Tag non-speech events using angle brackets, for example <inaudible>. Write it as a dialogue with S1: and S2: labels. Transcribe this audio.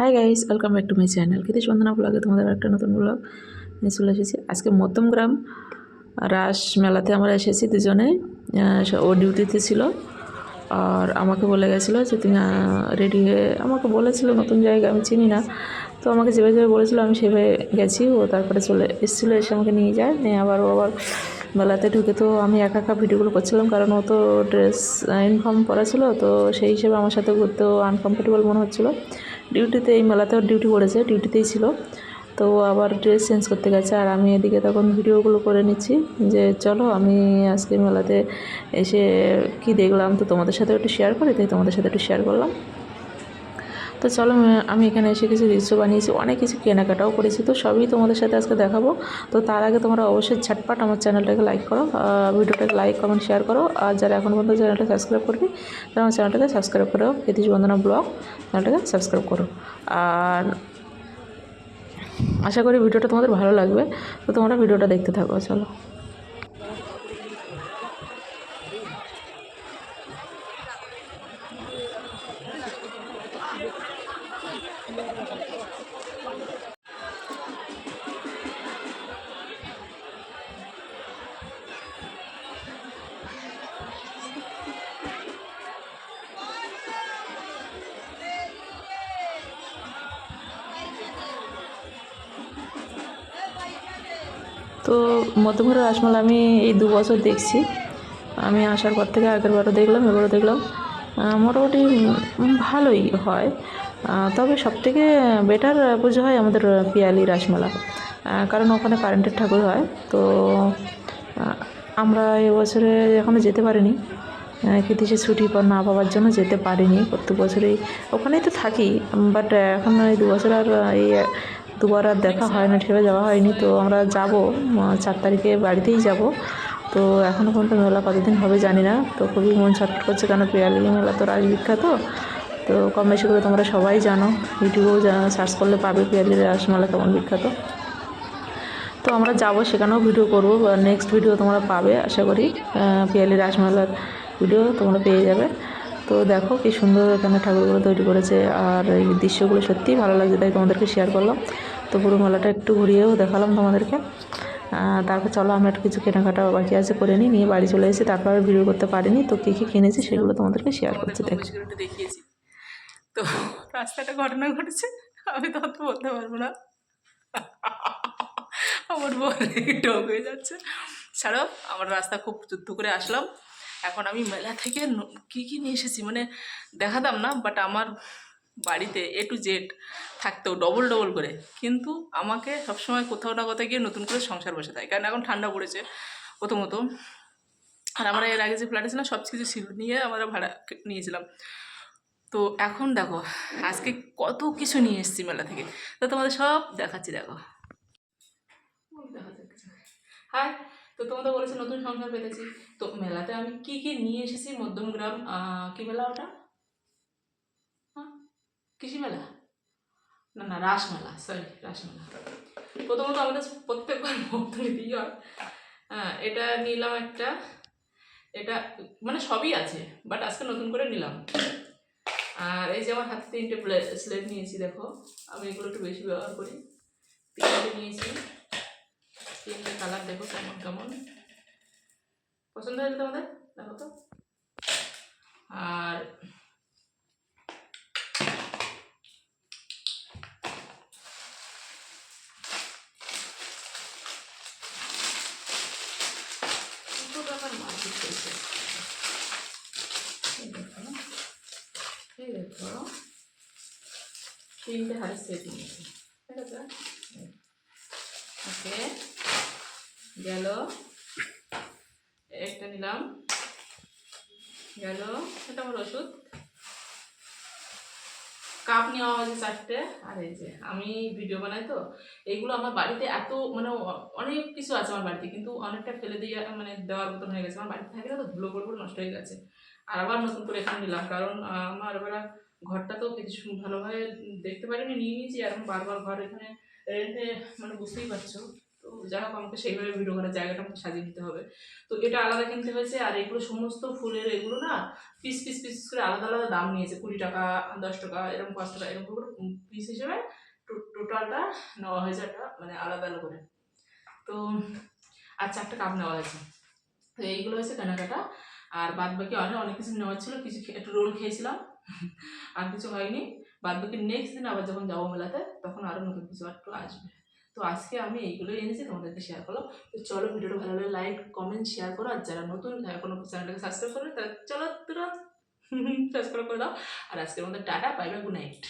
S1: Hi guys welcome back to my channel কিন্তু বন্দনা ব্লগে তোমাদের একটা নতুন ব্লগ নিয়ে চলে এসেছি। আজকে মধ্যমগ্রাম রাস মেলাতে আমরা এসেছি দুজনে। ও ডিউটিতে ছিল। আর আমাকে বলে গেছিল যে, তুমি রেডি হয়ে আমাকে বলেছিল নতুন জায়গা, আমি চিনি না। তো আমাকে যেভাবে যেভাবে বলেছিল, আমি সেভাবে গেছি। ও তারপরে চলে এসেছিল, এসে আমাকে নিয়ে যায়। নিয়ে আবার ও আবার মেলাতে ঢুকে। তো আমি একা একা ভিডিওগুলো করছিলাম, কারণ ও তো ড্রেস ইনফর্ম করা ছিল। তো সেই হিসেবে আমার সাথে ঘুরতেও আনকমফোর্টেবল মনে হচ্ছিল। ডিউটিতে এই মেলাতেও ডিউটি করেছে ডিউটিতেই ছিল। তো আবার ড্রেস চেঞ্জ করতে গেছে আর আমি এদিকে তখন ভিডিওগুলো করে নিচ্ছি যে, চলো আমি আজকে মেলাতে এসে কি দেখলাম? তো তোমাদের সাথে একটু শেয়ার করি, তাই তোমাদের সাথে একটু শেয়ার করলাম। তো চলো আমি- এখানে এসে কিছু রিলসও বানিয়েছি, অনেক কিছু কেনাকাটাও করেছি, তো সবই তোমাদের সাথে আজকে দেখাবো। তো তার আগে তোমরা অবশ্যই ঝটপট আমার চ্যানেলটাকে লাইক করো ভিডিওটাকে লাইক কমেন্ট শেয়ার করো, আর যারা এখন পর্যন্ত চ্যানেলটা সাবস্ক্রাইব করবে তারা আমার চ্যানেলটাকে সাবস্ক্রাইব করো কৃতিশ বন্দনা ব্লগ চ্যানেলটাকে সাবস্ক্রাইব করো। আর আশা করি ভিডিওটা তোমাদের ভালো লাগবে, তো তোমরা ভিডিওটা দেখতে থাকো, চলো। তো মধ্যমগ্রাম রাসমালা আমি এই দু বছর দেখছি। আমি আসার পর থেকে আগের বারও দেখলাম, এবারও দেখলাম। মোটামুটি ভালোই হয়। তবে সবথেকে বেটার পুজো হয় আমাদের পিয়ালি রাসমেলা। কারণ ওখানে কারেন্টের ঠাকুর হয়। তো আমরা এবছরে এখনও যেতে পারিনি। কৃতিশে ছুটি পর না পাওয়ার জন্য যেতে পারিনি। প্রত্যেক বছরেই ওখানেই তো থাকি বাট এখন এই দু বছর আর এই দুবার আর দেখা হয় না সেভাবে যাওয়া হয়নি। তো আমরা যাব চার তারিখে বাড়িতেই যাব। তো এখনও পর্যন্ত মেলা কতদিন হবে জানি না। তো খুবই মন ছটফট করছে, কেন পিয়ালি মেলা তো রাজ বিখ্যাত তো কম বেশি করে তোমরা সবাই জানো, ইউটিউবেও সার্চ করলে পাবে পিয়ালি রাসমেলা কেমন বিখ্যাত। তো আমরা যাব, সেখানেও ভিডিও করব নেক্সট ভিডিও তোমরা পাবে, আশা করি। পিয়ালি রাসমেলার ভিডিও তোমরা পেয়ে যাবে। তো দেখো কি সুন্দর এখানে ঠাকুরগুলো তৈরি করেছে, আর এই দৃশ্যগুলো সত্যিই ভালো লাগছে, তাই তোমাদেরকে শেয়ার করলাম। তো পুরো মেলাটা একটু ঘুরিয়েও দেখালাম তোমাদেরকে। তারপর চলো, আমরা একটু কিছু কেনাকাটা বাকি আছে করে নিই, নিয়ে বাড়ি চলে এসেছি তারপর ভিডিও করতে পারিনি। তো কী কী কিনেছি সেগুলো তোমাদেরকে শেয়ার করছি, দেখো।
S2: দেখিয়েছি। তো রাস্তাটা ঘটনা ঘটেছে, আমি তো অত বলতে পারব না। আমার বলে টক হয়ে যাচ্ছে। ছাড়ো, আমার রাস্তা খুব যুদ্ধ করে আসলাম। এখন আমি মেলা থেকে কি কি নিয়ে এসেছি মানে দেখাতাম না বাট আমার বাড়িতে এ টু জেড থাকতো ডবল ডবল করে। কিন্তু আমাকে সবসময় কোথাও না কোথাও গিয়ে নতুন করে সংসার বসে থাকে। কারণ এখন ঠান্ডা পড়েছে প্রথমত। আর আমরা এর আগে যে ফ্ল্যাটে ছিলাম, সব কিছু ছিল। নিয়ে আমরা ভাড়া নিয়েছিলাম। তো এখন দেখো, আজকে কত কিছু নিয়ে এসেছি মেলা থেকে। তো তোমাদের সব দেখাচ্ছি, দেখো। হাই তো তোমাদের বলেছে নতুন সংসার পেতেছি। তো মেলাতে আমি কি কি নিয়ে এসেছি? মধ্যমগ্রাম কি মেলা ওটা? হ্যাঁ কৃষি মেলা না না, রাসমেলা সরি রাসমেলা। প্রথমত আমাদের প্রত্যেকবার ভক্ত নিতেই হয়। হ্যাঁ এটা নিলাম একটা, এটা মানে সবই আছে বাট আজকে নতুন করে নিলাম। আর এই যে আমার হাতে তিনটে স্লেট নিয়েছি, দেখো। আমি এগুলো একটু বেশি ব্যবহার করি। তিনটে নিয়েছি। তিনটে কালার দেখো কেমন কেমন। পছন্দ হয়েছে তোমাদের? দেখো তো। আর দেখো তিনটে হাড়ের সেট নিয়েছি ঠিক আছে ওকে গেল একটা নিলাম গেল এটা আমার ওষুধ কাপ নেওয়া হয়েছে চারটে। আর এই যে আমি ভিডিও বানাই তো এইগুলো আমার বাড়িতে এত মানে অনেক কিছু আছে আমার বাড়িতে, কিন্তু অনেকটা ফেলে দিয়ে মানে দেওয়ার মতন হয়ে গেছে। আমার বাড়িতে থাকে না তো, ধুলো করে করে নষ্ট হয়ে গেছে। আর আবার নতুন করে এখানে নিলাম, কারণ আমার এবার ঘরটা তো কিছু ভালোভাবে দেখতে পারিনি, নিয়ে নিয়েছি। আর বারবার ঘর এখানে রেন্টে মানে বুঝতেই পারছ। যাই হোক, আমাকে সেইভাবে ভিডিও করার জায়গাটা আমাকে সাজিয়ে দিতে হবে। তো এটা আলাদা কিনতে হয়েছে, আর এগুলো সমস্ত ফুলের এগুলো না পিস পিস পিস করে আলাদা আলাদা দাম নিয়েছে। কুড়ি টাকা, দশ টাকা, এরকম পাঁচ টাকা, এরকম করে পিস হিসেবে টোটালটা নেওয়া হয়েছে একটা মানে আলাদা আলাদা করে। তো আর চারটে কাপ নেওয়া হয়েছে। তো এইগুলো হয়েছে কেনাকাটা। আর বাদ বাকি অনেক অনেক কিছু নেওয়ার ছিল, কিছু একটু রোল খেয়েছিলাম। আর কিছু হয়নি। বাদ বাকি নেক্সট দিন আবার যখন যাব মেলাতে, তখন আরও নতুন কিছু একটু আসবে। তো আজকে আমি এইগুলোই এনেছি, তোমাদেরকে শেয়ার করলাম। তো চলো ভিডিওটা ভালো লাগলে লাইক কমেন্ট শেয়ার করো। আর যারা নতুন এখনও চ্যানেলটাকে সাবস্ক্রাইব করে তারা চলো তোরা সাবস্ক্রাইব <laughs> করে দাও। আর আজকের মধ্যে tata bye bye good night